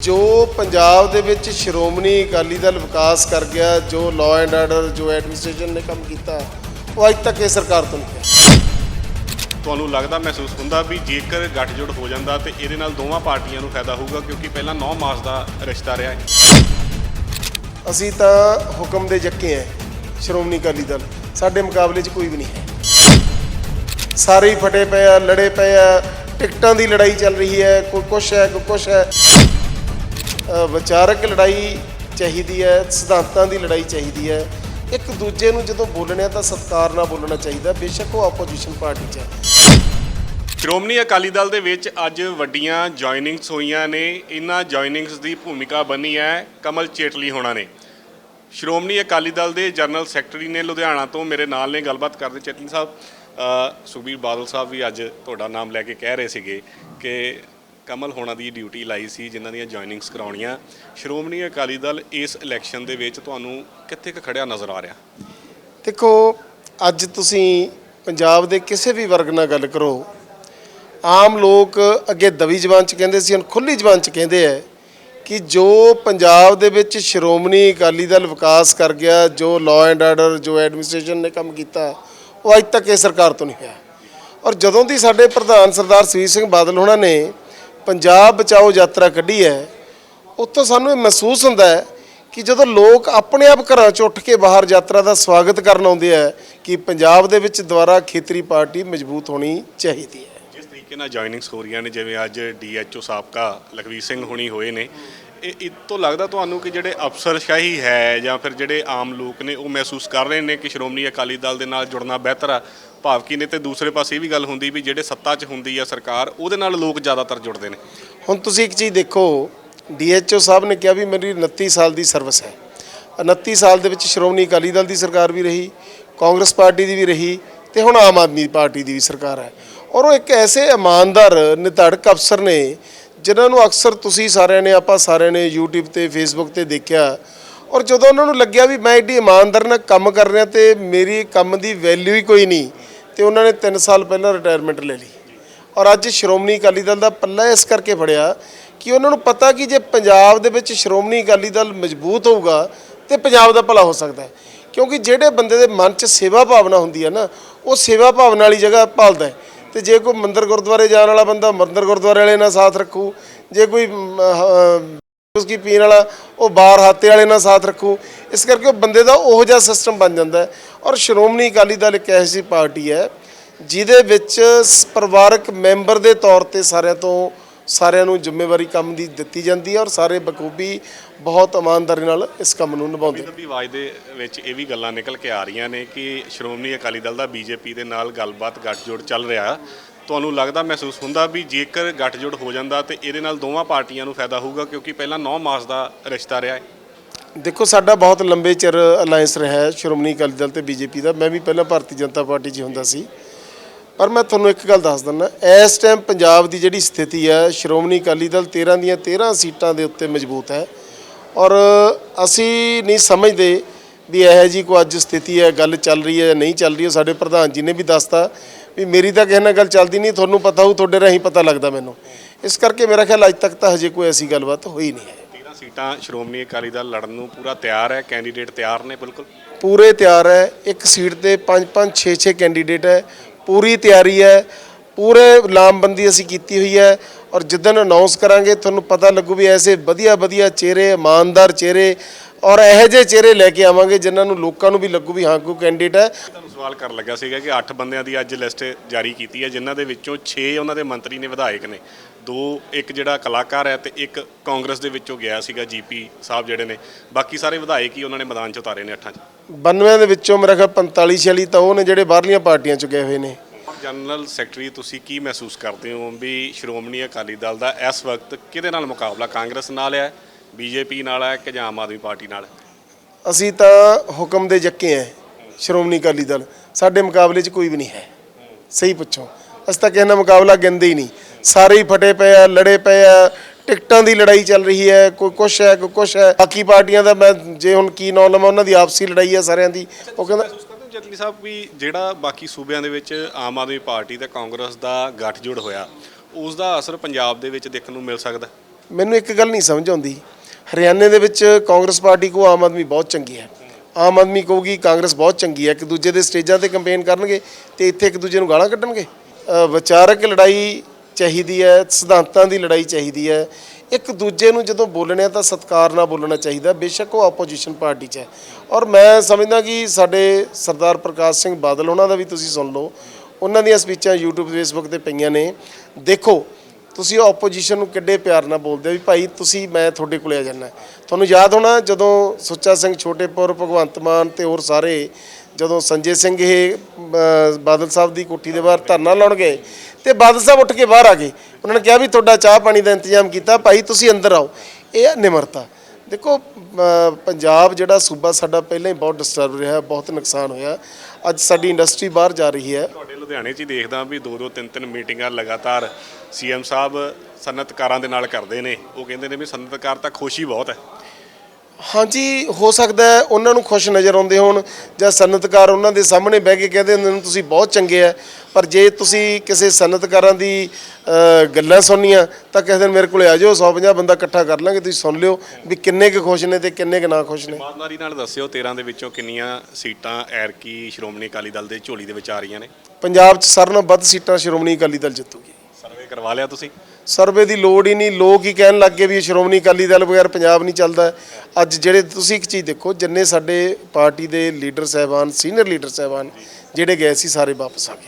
ਜੋ ਪੰਜਾਬ ਦੇ ਵਿੱਚ ਸ਼੍ਰੋਮਣੀ ਅਕਾਲੀ ਦਲ ਵਿਕਾਸ ਕਰ ਗਿਆ ਜੋ ਲਾਅ ਐਂਡ ਆਰਡਰ ਜੋ ਐਡਮਿਨਿਸਟ੍ਰੇਸ਼ਨ ਨੇ ਕੰਮ ਕੀਤਾ ਉਹ ਅੱਜ ਤੱਕ ਇਹ ਸਰਕਾਰ ਤੋਂ ਨਹੀਂ ਹੋਇਆ ਤੁਹਾਨੂੰ ਲੱਗਦਾ ਮਹਿਸੂਸ ਹੁੰਦਾ ਵੀ ਜੇਕਰ ਗੱਠਜੋੜ ਹੋ ਜਾਂਦਾ ਤੇ ਇਹਦੇ ਨਾਲ ਦੋਵਾਂ ਪਾਰਟੀਆਂ ਨੂੰ ਫਾਇਦਾ ਹੋਊਗਾ ਕਿਉਂਕਿ ਪਹਿਲਾਂ 9 ਮਾਸ ਦਾ ਰਿਸ਼ਤਾ ਰਿਹਾ ਹੈ। ਅਸੀਂ ਤਾਂ ਹੁਕਮ ਦੇ ਜੱਕੇ ਐ ਸ਼੍ਰੋਮਣੀ ਅਕਾਲੀ ਦਲ। ਸਾਡੇ ਮੁਕਾਬਲੇ 'ਚ ਕੋਈ ਵੀ ਨਹੀਂ ਹੈ। ਸਾਰੇ ਹੀ ਫਟੇ ਪਏ ਆ ਲੜੇ ਪਏ ਆ ਟਿਕਟਾਂ ਦੀ ਲੜਾਈ ਚੱਲ ਰਹੀ ਹੈ ਕੋਈ ਕੁਛ ਹੈ ਕੋਈ ਕੁਛ ਹੈ। ਵਿਚਾਰਕ ਲੜਾਈ ਚਾਹੀਦੀ ਹੈ, ਸਿਧਾਂਤਾਂ ਦੀ ਲੜਾਈ ਚਾਹੀਦੀ ਹੈ। ਇੱਕ ਦੂਜੇ ਨੂੰ ਜਦੋਂ ਬੋਲਣਾ ਤਾਂ ਸਤਿਕਾਰ ਨਾਲ ਬੋਲਣਾ ਚਾਹੀਦਾ ਬੇਸ਼ੱਕ ਉਹ ਆਪੋਜੀਸ਼ਨ ਪਾਰਟੀ 'ਚ ਹੈ। ਸ਼੍ਰੋਮਣੀ ਅਕਾਲੀ ਦਲ ਦੇ ਵਿੱਚ ਅੱਜ ਵੱਡੀਆਂ ਜੁਆਇਨਿੰਗਸ ਹੋਈਆਂ ਨੇ। ਇਹਨਾਂ ਜੁਆਇਨਿੰਗਸ ਦੀ ਭੂਮਿਕਾ ਬਣੀ ਹੈ ਕਮਲ ਚੇਟਲੀ ਹੋਣਾ ਨੇ। ਸ਼੍ਰੋਮਣੀ ਅਕਾਲੀ ਦਲ ਦੇ ਜਨਰਲ ਸੈਕਟਰੀ ਨੇ ਲੁਧਿਆਣਾ ਤੋਂ ਮੇਰੇ ਨਾਲ ਨੇ। ਗੱਲਬਾਤ ਕਰਦੇ ਚੇਟਲੀ ਸਾਹਿਬ। ਸੁਖਬੀਰ ਬਾਦਲ ਸਾਹਿਬ ਵੀ ਅੱਜ ਤੁਹਾਡਾ ਨਾਮ ਲੈ ਕੇ ਕਹਿ ਰਹੇ ਸੀਗੇ ਕਿ ਕਮਲ ਹੋਣਾ ਦੀ ਡਿਊਟੀ ਲਾਈ ਸੀ, ਜਿਨ੍ਹਾਂ ਦੀਆਂ ਜੁਆਇਨਿੰਗਸ ਕਰਾਉਣੀਆਂ। ਸ਼੍ਰੋਮਣੀ ਅਕਾਲੀ ਦਲ ਇਸ ਇਲੈਕਸ਼ਨ ਦੇ ਵਿੱਚ ਤੁਹਾਨੂੰ ਕਿੱਥੇ ਕੁ ਖੜਿਆ ਨਜ਼ਰ ਆ ਰਿਹਾ? ਦੇਖੋ, ਅੱਜ ਤੁਸੀਂ ਪੰਜਾਬ ਦੇ ਕਿਸੇ ਵੀ ਵਰਗ ਨਾਲ ਗੱਲ ਕਰੋ, ਆਮ ਲੋਕ ਅੱਗੇ ਦਵੀ ਜ਼ਬਾਨ ਚ ਕਹਿੰਦੇ ਸੀ ਹੁਣ ਖੁੱਲੀ ਜ਼ਬਾਨ ਚ ਕਹਿੰਦੇ ਐ ਕਿ ਜੋ ਪੰਜਾਬ ਦੇ ਵਿੱਚ ਸ਼੍ਰੋਮਣੀ ਅਕਾਲੀ ਦਲ ਵਿਕਾਸ ਕਰ ਗਿਆ, ਜੋ ਲਾਅ ਐਂਡ ਆਰਡਰ ਜੋ ਐਡਮਿਨਿਸਟ੍ਰੇਸ਼ਨ ਨੇ ਕੰਮ ਕੀਤਾ, ਉਹ ਅੱਜ ਤੱਕ ਇਹ ਸਰਕਾਰ ਤੋਂ ਨਹੀਂ ਹੋਇਆ। ਔਰ ਜਦੋਂ ਦੀ ਸਾਡੇ ਪ੍ਰਧਾਨ ਸਰਦਾਰ ਸੁਖਬੀਰ ਸਿੰਘ ਬਾਦਲ ਹੋਣਾ ਨੇ ਪੰਜਾਬ ਬਚਾਓ ਯਾਤਰਾ ਕੱਢੀ ਹੈ, ਉੱਥੋਂ ਸਾਨੂੰ ਇਹ ਮਹਿਸੂਸ ਹੁੰਦਾ ਹੈ ਕਿ ਜਦੋਂ ਲੋਕ ਆਪਣੇ ਆਪ ਘਰਾਂ 'ਚ ਉੱਠ ਕੇ ਬਾਹਰ ਯਾਤਰਾ ਦਾ ਸਵਾਗਤ ਕਰਨ ਆਉਂਦੇ ਆ ਕਿ ਪੰਜਾਬ ਦੇ ਵਿੱਚ ਦੁਬਾਰਾ ਖੇਤਰੀ ਪਾਰਟੀ ਮਜ਼ਬੂਤ ਹੋਣੀ ਚਾਹੀਦੀ ਹੈ। ਜਿਸ ਤਰੀਕੇ ਨਾਲ ਜੁਆਇਨਿੰਗਸ ਹੋ ਰਹੀਆਂ ਨੇ, ਜਿਵੇਂ ਅੱਜ ਡੀਐਚਓ ਸਾਬਕਾ ਲਖਵੀਰ ਸਿੰਘ ਹੁਣੀ ਹੋਏ ਨੇ ਇਹ ਇਹ ਤੋਂ ਲੱਗਦਾ ਤੁਹਾਨੂੰ ਕਿ ਜਿਹੜੇ ਅਫਸਰਸ਼ਾਹੀ ਹੈ ਜਾਂ ਫਿਰ ਜਿਹੜੇ ਆਮ ਲੋਕ ਨੇ ਉਹ ਮਹਿਸੂਸ ਕਰ ਰਹੇ ਨੇ ਕਿ ਸ਼੍ਰੋਮਣੀ ਅਕਾਲੀ ਦਲ ਦੇ ਨਾਲ ਜੁੜਨਾ ਬਿਹਤਰ ਆ? ਭਾਵ ਕੀ ਨੇ ਤੇ ਦੂਸਰੇ ਪਾਸੇ ਇਹ ਵੀ ਗੱਲ ਹੁੰਦੀ ਵੀ ਜਿਹੜੇ ਸੱਤਾ 'ਚ ਹੁੰਦੀ ਆ ਸਰਕਾਰ, ਉਹਦੇ ਨਾਲ ਲੋਕ ਜ਼ਿਆਦਾਤਰ ਜੁੜਦੇ ਨੇ। ਹੁਣ ਤੁਸੀਂ ਇੱਕ ਚੀਜ਼ ਦੇਖੋ, ਡੀਐਚਓ ਸਾਹਿਬ ਨੇ ਕਿਹਾ ਵੀ ਮੇਰੀ 29 ਸਾਲ ਦੀ ਸਰਵਿਸ ਹੈ। 29 ਸਾਲ ਦੇ ਵਿੱਚ ਸ਼੍ਰੋਮਣੀ ਅਕਾਲੀ ਦਲ ਦੀ ਸਰਕਾਰ ਵੀ ਰਹੀ, ਕਾਂਗਰਸ ਪਾਰਟੀ ਦੀ ਵੀ ਰਹੀ ਤੇ ਹੁਣ ਆਮ ਆਦਮੀ ਪਾਰਟੀ ਦੀ ਵੀ ਸਰਕਾਰ ਹੈ। ਔਰ ਉਹ ਇੱਕ ਐਸੇ ਇਮਾਨਦਾਰ, ਨਿਧੜਕ ਅਫਸਰ ਨੇ ਜਿਨ੍ਹਾਂ ਨੂੰ ਅਕਸਰ ਤੁਸੀਂ ਸਾਰਿਆਂ ਨੇ, ਆਪਾਂ ਸਾਰਿਆਂ ਨੇ YouTube ਤੇ, Facebook ਤੇ ਦੇਖਿਆ। ਔਰ ਜਦੋਂ ਉਹਨਾਂ ਨੂੰ ਲੱਗਿਆ ਵੀ ਮੈਂ ਏਡੀ ਇਮਾਨਦਾਰ ਨਾਲ ਕੰਮ ਕਰ ਰਿਹਾ ਤੇ ਮੇਰੀ ਕੰਮ ਦੀ ਵੈਲਿਊ ਹੀ ਕੋਈ ਨਹੀਂ, ਤੇ ਉਹਨਾਂ ਨੇ 3 ਸਾਲ ਪਹਿਲਾਂ ਰਿਟਾਇਰਮੈਂਟ ਲੈ ਲਈ। ਔਰ ਅੱਜ ਸ਼੍ਰੋਮਣੀ ਅਕਾਲੀ ਦਲ ਦਾ ਪੱਲਾ ਇਸ ਕਰਕੇ ਫੜਿਆ ਕਿ ਉਹਨਾਂ ਨੂੰ ਪਤਾ ਕਿ ਜੇ ਪੰਜਾਬ ਦੇ ਵਿੱਚ ਸ਼੍ਰੋਮਣੀ ਅਕਾਲੀ ਦਲ ਮਜ਼ਬੂਤ ਹੋਊਗਾ ਤੇ ਪੰਜਾਬ ਦਾ ਭਲਾ ਹੋ ਸਕਦਾ ਹੈ। ਕਿਉਂਕਿ ਜਿਹੜੇ ਬੰਦੇ ਦੇ ਮਨ 'ਚ ਸੇਵਾ ਭਾਵਨਾ ਹੁੰਦੀ ਹੈ ਨਾ, ਉਹ ਸੇਵਾ ਭਾਵਨਾ ਵਾਲੀ ਜਗ੍ਹਾ ਭਾਲਦਾ ਹੈ। ਤੇ ਜੇ ਕੋਈ ਮੰਦਰ ਗੁਰਦੁਆਰੇ ਜਾਣ ਵਾਲਾ ਬੰਦਾ ਮੰਦਰ ਗੁਰਦੁਆਰੇ ਵਾਲੇ ਨਾਲ ਸਾਥ ਰੱਖੂ ਜੇ ਕੋਈ ਮ, ਅਹ, ਪੀਣ ਵਾਲਾ ਉਹ ਬਾਹਰ ਹਾਤੇ ਵਾਲੇ ਨਾਲ ਸਾਥ ਰੱਖੂ ਇਸ ਕਰਕੇ ਉਹ ਬੰਦੇ ਦਾ ਉਹੋ ਜਿਹਾ ਸਿਸਟਮ ਬਣ ਜਾਂਦਾ ਹੈ। ਔਰ ਸ਼੍ਰੋਮਣੀ ਅਕਾਲੀ ਦਲ ਇੱਕ ਐਸੀ ਪਾਰਟੀ ਹੈ ਜਿਹਦੇ ਵਿੱਚ ਸ- ਪਰਿਵਾਰਕ ਮੈਂਬਰ ਦੇ ਤੌਰ ਤੇ ਸਾਰਿਆਂ ਤੋਂ ਸਾਰਿਆਂ ਨੂੰ ਜ਼ਿੰਮੇਵਾਰੀ ਕੰਮ ਦੀ ਦਿੱਤੀ ਜਾਂਦੀ ਹੈ ਔਰ ਸਾਰੇ ਬਖੂਬੀ ਬਹੁਤ ਇਮਾਨਦਾਰੀ ਨਾਲ ਇਸ ਕੰਮ ਨੂੰ ਨਿਭਾਉਂਦੇ ਨੇ। ਲੰਬੀ ਆਵਾਜ਼ ਦੇ ਵਿੱਚ ਇਹ ਵੀ ਗੱਲਾਂ ਨਿਕਲ ਕੇ ਆ ਰਹੀਆਂ ਨੇ ਕਿ ਸ਼੍ਰੋਮਣੀ ਅਕਾਲੀ ਦਲ ਦਾ ਬੀਜੇਪੀ ਦੇ ਨਾਲ ਗੱਲਬਾਤ ਗੱਠਜੋੜ ਚੱਲ ਰਿਹਾ। ਤੁਹਾਨੂੰ ਲੱਗਦਾ ਮਹਿਸੂਸ ਹੁੰਦਾ ਵੀ ਜੇਕਰ ਗੱਠਜੋੜ ਹੋ ਜਾਂਦਾ ਤੇ ਇਹਦੇ ਨਾਲ ਦੋਵਾਂ ਪਾਰਟੀਆਂ ਨੂੰ ਫਾਇਦਾ ਹੋਊਗਾ ਕਿਉਂਕਿ ਪਹਿਲਾਂ 9 ਮਾਸ ਦਾ ਰਿਸ਼ਤਾ ਰਿਹਾ ਹੈ। ਦੇਖੋ ਸਾਡਾ ਬਹੁਤ ਲੰਬੇ ਚਿਰ ਅਲਾਈਅੰਸ ਰਿਹਾ ਹੈ ਸ਼੍ਰੋਮਣੀ ਅਕਾਲੀ ਦਲ ਤੇ ਬੀਜੇਪੀ ਦਾ। ਮੈਂ ਵੀ ਪਹਿਲਾਂ ਭਾਰਤੀ ਜਨਤਾ ਪਾਰਟੀ 'ਚ ਹੁੰਦਾ ਸੀ। ਪਰ ਮੈਂ ਤੁਹਾਨੂੰ ਇੱਕ ਗੱਲ ਦੱਸ ਦਿੰਦਾ ਇਸ ਟਾਈਮ ਪੰਜਾਬ ਦੀ ਜਿਹੜੀ ਸਥਿਤੀ ਹੈ ਸ਼੍ਰੋਮਣੀ ਅਕਾਲੀ ਦਲ 13 ਦੀਆਂ 13 ਸੀਟਾਂ ਦੇ ਉੱਤੇ ਮਜ਼ਬੂਤ ਹੈ ਔਰ ਅਸੀਂ ਨਹੀਂ ਸਮਝਦੇ ਵੀ ਇਹੋ ਜੀ ਕੋਈ ਅੱਜ ਸਥਿਤੀ ਹੈ ਗੱਲ ਚੱਲ ਰਹੀ ਹੈ ਨਹੀਂ ਚੱਲ ਰਹੀ ਉਹ ਸਾਡੇ ਪ੍ਰਧਾਨ ਜੀ ਨੇ ਵੀ ਦੱਸਤਾ ਵੀ ਮੇਰੀ ਤਾਂ ਕਿਸੇ ਨਾਲ ਗੱਲ ਚੱਲਦੀ ਨਹੀਂ ਤੁਹਾਨੂੰ ਪਤਾ ਹੋਊ ਤੁਹਾਡੇ ਰਾਹੀਂ ਪਤਾ ਲੱਗਦਾ ਮੈਨੂੰ। ਇਸ ਕਰਕੇ ਮੇਰਾ ਖਿਆਲ ਅੱਜ ਤੱਕ ਤਾਂ ਹਜੇ ਕੋਈ ਐਸੀ ਗੱਲਬਾਤ ਹੋਈ ਨਹੀਂ ਹੈ। 13 ਸੀਟਾਂ ਸ਼੍ਰੋਮਣੀ ਅਕਾਲੀ ਦਲ ਲੜਨ ਨੂੰ ਪੂਰਾ ਤਿਆਰ ਹੈ ਕੈਂਡੀਡੇਟ ਤਿਆਰ ਨੇ ਬਿਲਕੁਲ? ਪੂਰੇ ਤਿਆਰ ਹੈ ਇੱਕ ਸੀਟ ਤੇ 5 5 6 6 ਕੈਂਡੀਡੇਟ ਹੈ। ਪੂਰੀ ਤਿਆਰੀ ਹੈ, ਪੂਰੇ ਲਾਮਬੰਦੀ ਅਸੀਂ ਕੀਤੀ ਹੋਈ ਹੈ ਔਰ ਜਿੱਦਣ ਅਨਾਉਂਸ ਕਰਾਂਗੇ, ਤੁਹਾਨੂੰ ਪਤਾ ਲੱਗੂ ਵੀ ਐਸੇ ਵਧੀਆ ਵਧੀਆ ਚਿਹਰੇ, ਇਮਾਨਦਾਰ ਚਿਹਰੇ ਔਰ ਇਹੋ ਜਿਹੇ ਚਿਹਰੇ ਲੈ ਕੇ ਆਵਾਂਗੇ ਜਿਨ੍ਹਾਂ ਨੂੰ ਲੋਕਾਂ ਨੂੰ ਵੀ ਲੱਗੂ ਵੀ ਹਾਂ, ਕੋਈ ਕੈਂਡੀਡੇਟ ਹੈ। ਤੁਹਾਨੂੰ ਸਵਾਲ ਕਰਨ ਲੱਗਾ ਸੀਗਾ ਕਿ 8 ਬੰਦਿਆਂ ਦੀ ਅੱਜ ਲਿਸਟ ਜਾਰੀ ਕੀਤੀ ਹੈ, ਜਿਨ੍ਹਾਂ ਦੇ ਵਿੱਚੋਂ 6 ਉਹਨਾਂ ਦੇ ਮੰਤਰੀ ਨੇ, ਵਿਧਾਇਕ ਨੇ। ਦੋ, ਇੱਕ ਜਿਹੜਾ ਕਲਾਕਾਰ ਹੈ ਤੇ ਇੱਕ ਕਾਂਗਰਸ ਦੇ ਵਿੱਚੋਂ ਗਿਆ ਸੀਗਾ ਜੀਪੀ ਸਾਹਿਬ ਜਿਹੜੇ ਨੇ। ਬਾਕੀ ਸਾਰੇ ਵਿਧਾਇਕ ਹੀ ਉਹਨਾਂ ਨੇ ਮੈਦਾਨ 'ਚ ਉਤਾਰੇ ਨੇ ਅੱਠਾਂ 'ਚ। 92 ਦੇ ਵਿੱਚੋਂ ਮੇਰਾ ਖਿਆਲ 45 46 ਤਾਂ ਉਹ ਨੇ ਜਿਹੜੇ ਬਾਹਰਲੀਆਂ ਪਾਰਟੀਆਂ ਚ ਗਏ ਹੋਏ ਨੇ। ਜਨਰਲ ਸੈਕਟਰੀ ਤੁਸੀਂ ਕੀ ਮਹਿਸੂਸ ਕਰਦੇ ਹੋ ਵੀ ਸ਼੍ਰੋਮਣੀ ਅਕਾਲੀ ਦਲ ਦਾ ਇਸ ਵਕਤ ਕਿਹਦੇ ਨਾਲ ਮੁਕਾਬਲਾ ਕਾਂਗਰਸ ਨਾਲ ਹੈ ਬੀਜੇਪੀ ਨਾਲ ਹੈ ਕਿ ਜਾਂ ਆਮ ਆਦਮੀ ਪਾਰਟੀ ਨਾਲ? ਅਸੀਂ ਤਾਂ ਹੁਕਮ ਦੇ ਜੱਕੇ ਐ ਸ਼੍ਰੋਮਣੀ ਅਕਾਲੀ ਦਲ। ਸਾਡੇ ਮੁਕਾਬਲੇ 'ਚ ਕੋਈ ਵੀ ਨਹੀਂ ਹੈ। ਸਹੀ ਪੁੱਛੋ। ਅਸੀਂ ਤਾਂ ਕਿਸੇ ਨਾਲ ਮੁਕਾਬਲਾ ਗਿੰਦੇ ਹੀ ਨਹੀਂ। ਸਾਰੇ ਹੀ ਫਟੇ ਪਏ ਆ ਲੜੇ ਪਏ ਆ ਟਿਕਟਾਂ ਦੀ ਲੜਾਈ ਚੱਲ ਰਹੀ ਹੈ ਕੋਈ ਕੁਛ ਹੈ ਕੋਈ ਕੁਛ ਹੈ। ਬਾਕੀ ਪਾਰਟੀਆਂ ਦਾ ਮੈਂ ਜੇ ਹੁਣ ਕੀ ਨਾਂ ਲਵਾਂ ਉਹਨਾਂ ਦੀ ਆਪਸੀ ਲੜਾਈ ਹੈ ਸਾਰਿਆਂ ਦੀ। ਉਹ ਕਹਿੰਦਾ ਜਤਲੀ ਸਾਹਿਬ ਵੀ ਜਿਹੜਾ ਬਾਕੀ ਸੂਬਿਆਂ ਦੇ ਵਿੱਚ ਆਮ ਆਦਮੀ ਪਾਰਟੀ ਤੇ ਕਾਂਗਰਸ ਦਾ ਗੱਠਜੋੜ ਹੋਇਆ ਉਸ ਦਾ ਅਸਰ ਪੰਜਾਬ ਦੇ ਵਿੱਚ ਦੇਖਣ ਨੂੰ ਮਿਲ ਸਕਦਾ? ਮੈਨੂੰ ਇੱਕ ਗੱਲ ਨਹੀਂ ਸਮਝ ਆਉਂਦੀ। ਹਰਿਆਣੇ ਦੇ ਵਿੱਚ ਕਾਂਗਰਸ ਪਾਰਟੀ ਕੋ ਆਮ ਆਦਮੀ ਬਹੁਤ ਚੰਗੀ ਹੈ। ਆਮ ਆਦਮੀ ਕਹੂਗੀ ਕਾਂਗਰਸ ਬਹੁਤ ਚੰਗੀ ਹੈ ਇੱਕ ਦੂਜੇ ਦੇ ਸਟੇਜਾਂ ਤੇ ਕੰਪੇਨ ਕਰਨਗੇ ਤੇ ਇੱਥੇ ਇੱਕ ਦੂਜੇ ਨੂੰ ਗਾਲਾਂ ਕੱਢਣਗੇ। ਵਿਚਾਰਕ ਲੜਾਈ ਚਾਹੀਦੀ ਹੈ, ਸਿਧਾਂਤਾਂ ਦੀ ਲੜਾਈ ਚਾਹੀਦੀ ਹੈ। ਇੱਕ ਦੂਜੇ ਨੂੰ ਜਦੋਂ ਬੋਲਣੇ ਆ ਤਾਂ ਸਤਿਕਾਰ ਨਾਲ ਬੋਲਣਾ ਚਾਹੀਦਾ ਬੇਸ਼ੱਕ ਉਹ ਆਪੋਜੀਸ਼ਨ ਪਾਰਟੀ 'ਚ ਹੈ। ਔਰ ਮੈਂ ਸਮਝਦਾ ਕਿ ਸਾਡੇ ਸਰਦਾਰ ਪ੍ਰਕਾਸ਼ ਸਿੰਘ ਬਾਦਲ, ਉਹਨਾਂ ਦਾ ਵੀ ਤੁਸੀਂ ਸੁਣ ਲਓ। ਉਹਨਾਂ ਦੀਆਂ ਸਪੀਚਾਂ YouTube, Facebook ਤੇ ਪਈਆਂ ਨੇ। ਦੇਖੋ, ਤੁਸੀਂ ਆਪੋਜੀਸ਼ਨ ਨੂੰ ਕਿੱਡੇ ਪਿਆਰ ਨਾਲ ਬੋਲਦੇ ਵੀ ਭਾਈ ਤੁਸੀਂ, ਮੈਂ ਤੁਹਾਡੇ ਕੋਲੇ ਆ ਜਾਣਾ ਤੁਹਾਨੂੰ ਯਾਦ ਹੋਣਾ ਜਦੋਂ ਸੁੱਚਾ ਸਿੰਘ ਛੋਟੇਪੁਰ, ਭਗਵੰਤ ਮਾਨ ਤੇ ਹੋਰ ਸਾਰੇ ਜਦੋਂ ਸੰਜੇ ਸਿੰਘ ਇਹ ਬਾਦਲ ਸਾਹਿਬ ਦੀ ਕੋਠੀ ਦੇ ਬਾਹਰ ਧਰਨਾ ਲਾਉਣ ਗਏ ਤੇ ਬਾਦਲ ਸਾਹਿਬ ਉੱਠ ਕੇ ਬਾਹਰ ਆ ਗਏ। ਉਹਨਾਂ ਨੇ ਕਿਹਾ ਵੀ ਤੁਹਾਡਾ ਚਾਹ ਪਾਣੀ ਦਾ ਇੰਤਜ਼ਾਮ ਕੀਤਾ, ਭਾਈ ਤੁਸੀਂ ਅੰਦਰ ਆਓ। ਇਹ ਨਿਮਰਤਾ। ਦੇਖੋ ਪੰਜਾਬ ਜਿਹੜਾ ਸੂਬਾ ਸਾਡਾ ਪਹਿਲਾਂ ਹੀ ਬਹੁਤ ਡਿਸਟਰਬ ਰਿਹਾ, ਬਹੁਤ ਨੁਕਸਾਨ ਹੋਇਆ। ਅੱਜ ਸਾਡੀ ਇੰਡਸਟਰੀ ਬਾਹਰ ਜਾ ਰਹੀ ਹੈ। ਤੁਹਾਡੇ ਲੁਧਿਆਣੇ 'ਚ ਹੀ ਦੇਖਦਾ ਵੀ ਦੋ ਦੋ ਤਿੰਨ ਤਿੰਨ ਮੀਟਿੰਗਾਂ ਲਗਾਤਾਰ ਸੀਐਮ ਸਾਹਿਬ ਸਨਅਤਕਾਰਾਂ ਦੇ ਨਾਲ ਕਰਦੇ ਨੇ। ਉਹ ਕਹਿੰਦੇ ਨੇ ਵੀ ਸਨਅਤਕਾਰ ਤਾਂ ਖੁਸ਼ੀ ਬਹੁਤ ਹੈ। ਹਾਂਜੀ ਹੋ ਸਕਦਾ ਹੈ ਉਹਨਾਂ ਨੂੰ ਖੁਸ਼ ਨਜ਼ਰ ਆਉਂਦੇ ਹੋਣ ਜਾਂ ਸਨਅਤਕਾਰ ਉਹਨਾਂ ਦੇ ਸਾਹਮਣੇ ਬਹਿ ਕੇ ਕਹਿੰਦੇ ਹੁੰਦੇ ਨੇ ਤੁਸੀਂ ਬਹੁਤ ਚੰਗੇ ਆ ਪਰ ਜੇ ਤੁਸੀਂ ਕਿਸੇ ਸਨਅਤਕਾਰਾਂ ਦੀ ਅ, ਗੱਲਾਂ ਸੁਣਨੀਆਂ ਤਾਂ ਕਿਸੇ ਦਿਨ ਮੇਰੇ ਕੋਲੇ ਆ ਜਾਓ 150 ਬੰਦਾ ਇਕੱਠਾ ਕਰ ਲਾਂਗੇ ਤੁਸੀਂ ਸੁਣ ਲਿਓ ਵੀ ਕਿੰਨੇ ਕੁ ਖੁਸ਼ ਨੇ ਤੇ ਕਿੰਨੇ ਕੁ ਨਾ ਖੁਸ਼ ਨੇ। ਇਮਾਨਦਾਰੀ ਨਾਲ ਦੱਸਿਓ 13 ਦੇ ਵਿੱਚੋਂ ਕਿੰਨੀਆਂ ਸੀਟਾਂ ਐਰਕੀ ਸ਼੍ਰੋਮਣੀ ਅਕਾਲੀ ਦਲ ਦੇ ਝੋਲੀ ਦੇ ਵਿੱਚ ਆ ਰਹੀਆਂ ਨੇ? ਪੰਜਾਬ 'ਚ ਸਾਰਿਆਂ ਨਾਲੋਂ ਵੱਧ ਸੀਟਾਂ ਸ਼੍ਰੋਮਣੀ ਅਕਾਲੀ ਦਲ ਜਿੱਤੂਗੀ। ਸਰਵੇ ਕਰਵਾ ਲਿਆ ਤੁਸੀਂ? ਸਰਵੇ ਦੀ ਲੋੜ ਹੀ ਨਹੀਂ। ਲੋਕ ਹੀ ਕਹਿਣ ਲੱਗ ਗਏ ਵੀ ਸ਼੍ਰੋਮਣੀ ਅਕਾਲੀ ਦਲ ਬਗੈਰ ਪੰਜਾਬ ਨਹੀਂ ਚੱਲਦਾ। ਅੱਜ ਜਿਹੜੇ ਤੁਸੀਂ ਇੱਕ ਚੀਜ਼ ਦੇਖੋ, ਜਿੰਨੇ ਸਾਡੇ ਪਾਰਟੀ ਦੇ ਲੀਡਰ ਸਹਿਬਾਨ, ਸੀਨੀਅਰ ਲੀਡਰ ਸਹਿਬਾਨ, ਜਿਹੜੇ ਗਏ ਸੀ, ਸਾਰੇ ਵਾਪਸ ਆ ਗਏ।